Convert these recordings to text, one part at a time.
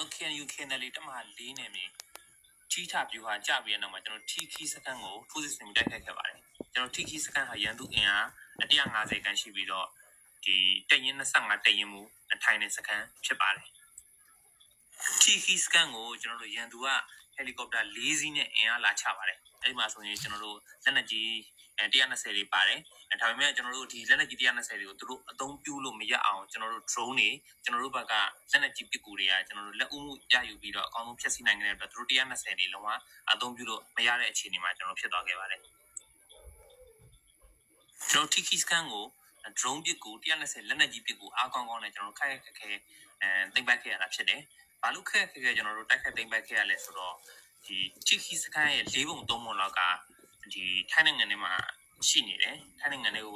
တော်တို့ KNU KNL တက်မဟာ၄နယ်မြေထိထပြူဟာကြပြီးတဲ့နောက်မှာကျွန်တော်ထီခီစကန်ကိုထိုးစစ်ဆင်ပြီးတိုက်ခိုက်ခဲ့ပါတယ်ကျွန်တော်ထီခီစကန်ဟာရန်သူအင်အား150ခန်းရှိပြီးတော့ဒီတက်ရင်25တက်ရင်မူအထိုင်နဲ့စကန်ဖြစ်ပါတယ် ထီခီစကန်ကိုကျွန်တော်တို့ရန်သူကဟယ်လီကော်ပတာ၄စီးနဲ့အင်အားလာချပါတယ်အဲ့ဒီမှာဆိုရင်ကျွန်တော်တို့လက်နက်ကြီးအဲ120လေးပါတယ်အဲဒါပေမဲ့ကျွန်တော်တို့ဒီလက်နက်ကြီး120တွေကိုသူတို့အသုံးပြုလို့မရအောင်ကျွန်တော်တို့ drone တွေကျွန်တော်တို့ဘက်ကလက်နက်ကြီးပစ်ကူတွေကကျွန်တော်တို့လက်ဦးမှုရယူပြီးတော့အကောင်းဆုံးဖျက်ဆီးနိုင်ခဲ့တဲ့အတွက်သူတို့120တွေလုံးဝအသုံးပြုလို့မရတဲ့အခြေအနေမှာကျွန်တော်ဖြစ်သွားခဲ့ပါတယ်ကျွန်တော် Tiki scan ကို drone ပစ်ကူ120လက်နက်ကြီးပစ်ကူအားကောင်းကောင်းနဲ့ကျွန်တော်တို့ခိုက်ခက်ခဲအဲသိမ့်ပိုက်ခဲ့ရတာဖြစ်တယ် ဘာလို့ခက်ခက်ခဲကျွန်တော်တို့တိုက်ခတ်သိမ့်ပိုက်ခဲ့ရလဲဆိုတော့ဒီ Tiki scan ရဲ့၄ပုံ၃ပုံလောက်ကဒီထိုင်းနိုင်ငံထဲမှာရှိနေတယ်ထိုင်းနိုင်ငံထဲက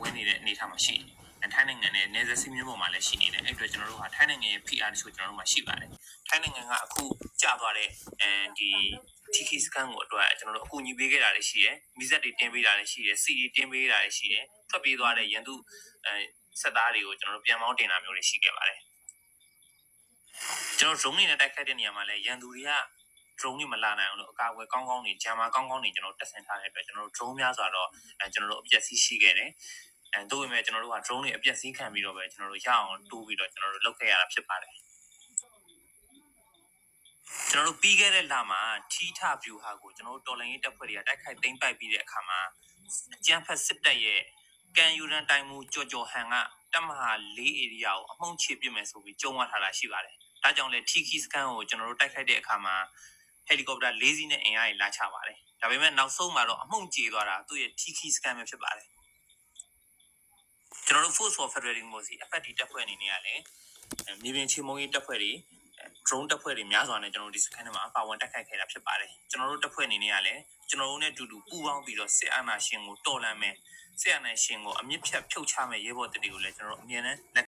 ဝင်နေတဲ့အနေအထားမှာရှိတယ်ထိုင်းနိုင်ငံနဲ့နေဆက်စီမျိုးပေါ်မှာလည်းရှိနေတယ်အဲ့အတွက်ကျွန်တော်တို့ဟာထိုင်းနိုင်ငံရဲ့ PR တချို့ကျွန်တော်တို့မှာရှိပါတယ်ထိုင်းနိုင်ငံကအခုကြာသွားတဲ့အဲဒီ TK scan ကိုအတွက်ကျွန်တော်တို့အကူအညီပေးခဲ့တာတွေရှိတယ်မိစက်တွေတင်ပေးတာတွေရှိတယ် CD တင်ပေးတာတွေရှိတယ်ထွက်ပြေးသွားတဲ့ရန်သူအဲစက်သားတွေကိုကျွန်တော်တို့ပြန်မောင်းတင်တာမျိုးတွေရှိခဲ့ပါတယ် ကျွန်တော် drone တွေနဲ့တိုက်ခိုက်တဲ့နေရာမှာလည်းရန်သူတွေက drone တွေမလာနိုင်အောင်လို့အကာအကွယ်ကောင်းကောင်းနေဂျာမာကောင်းကောင်းနေကျွန်တော်တက်ဆင်ထားတဲ့အတွက်ကျွန်တော်တို့ drone များစွာတော့အဲကျွန်တော်တို့အပျက်စီးရှိခဲ့တယ်အဲတို့ပေမဲ့ကျွန်တော်တို့က drone တွေအပျက်စီးခံပြီးတော့ပဲကျွန်တော်တို့ရအောင်တိုးပြီးတော့ကျွန်တော်တို့လုပ်ခဲ့ရတာဖြစ်ပါတယ်ကျွန်တော်တို့ပြီးခဲ့တဲ့လမှာထီထဗျူဟာကိုကျွန်တော်တို့တော်လိုင်းရေးတပ်ဖွဲ့တွေကတိုက်ခိုက်သိမ်းပိုက်ပြီးတဲ့အခါမှာအကြမ်းဖက်စစ်တပ်ရဲ့ကန်ယူရန်တိုင်မှုကြော်ကြော်ဟန်ကတပ်မဟာ၄ဧရိယာကိုအမှုန့်ချပြစ်မယ်ဆိုပြီးကြုံရထားတာရှိပါတယ်ဒါကြောင့်လေထီခီစကန်ကိုကျွန်တော်တို့တိုက်ခိုက်တဲ့အခါမှာဟယ်လီကော်ပတာ၄စီးနဲ့အင်အားကြီးလာချပါတယ်။ဒါပေမဲ့နောက်ဆုံးမှာတော့အမှုန့်ကြေသွားတာသူ့ရဲ့ TK scan ပဲဖြစ်ပါတယ်။ကျွန်တော်တို့ Force for Federal Democracy FFD တပ်ဖွဲ့အနေနဲ့ကလည်းအဲမြေပြင်ချေမှုန်းရေးတပ်ဖွဲ့တွေအဲ drone တပ်ဖွဲ့တွေများစွာနဲ့ကျွန်တော်တို့ဒီ scan ထဲမှာပါဝင်တိုက်ခိုက်ခဲ့တာဖြစ်ပါတယ်။ကျွန်တော်တို့တပ်ဖွဲ့အနေနဲ့ကလည်းကျွန်တော်တို့နဲ့အတူတူပူးပေါင်းပြီးတော့စစ်အာဏာရှင်ကိုတော်လှန်မယ်စစ်အာဏာရှင်ကိုအမြင့်ဖြတ်ဖြုတ်ချမယ်ရဲဘော်တပ်တွေကိုလည်းကျွန်တော်တို့အမြဲတမ်းလက်